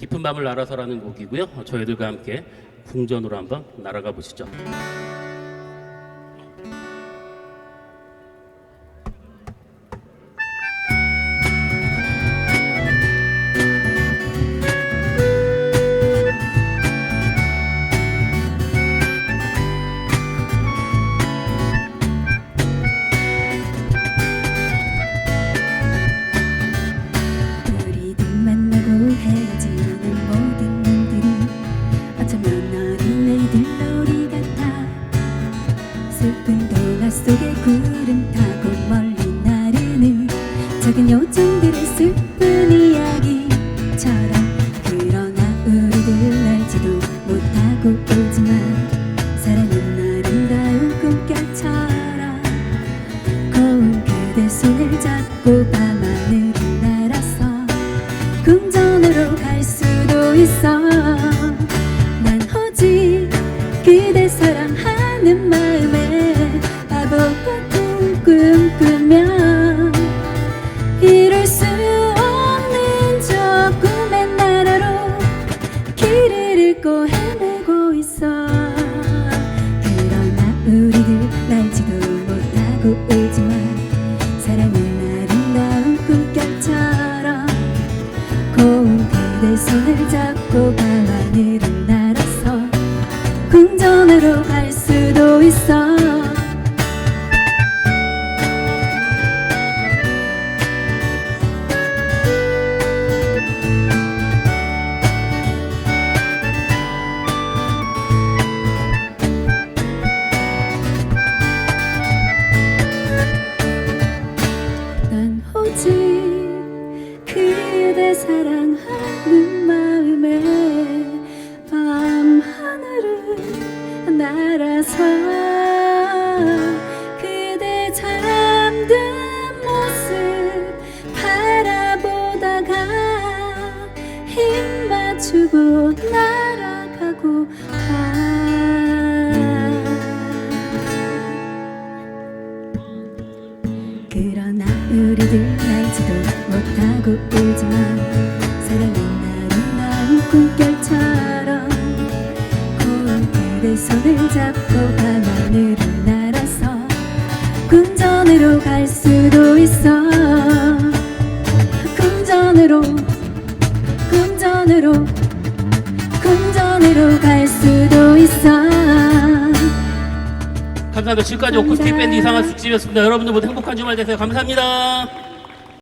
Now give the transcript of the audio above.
깊은 밤을 날아서라는 곡이고요. 저희들과 함께 궁전으로 한번 날아가 보시죠. 작은 요정들의 슬픈 이야기처럼 그러나 우리들 알지도 못하고 울지만 사랑은 아름다운 꿈결처럼 고운 그대 손을 잡고 밤하늘을 날아서 궁전으로 갈 수도 있어. 난 오직 그대 사랑하는 마음에 바보 같 잃고 헤매고 있어. 그러나 우리들 날지도 못하고 울지만 사랑은 아름다운 꿈결처럼 고운 그대 손을 잡고 밤하늘을 날아서 궁전으로 갈 수도 있어 난 오직 그대 사랑하는 마음에 밤하늘을 날아서 그대 잠든 모습 바라보다가 힘 맞추고 날아가고 그러나 우리들 알지도 못하고 울지만 사랑은 아름다운 꿈결처럼 고운 그대 손을 잡고 밤하늘을 날아서 궁전으로 갈 수도 있어. 궁전으로 궁전으로 궁전으로 갈 수도 있어 감사합니다. 지금까지 오쿠스틱 밴드 이상한 숙집이었습니다. 여러분들 모두 행복한 주말 되세요. 감사합니다.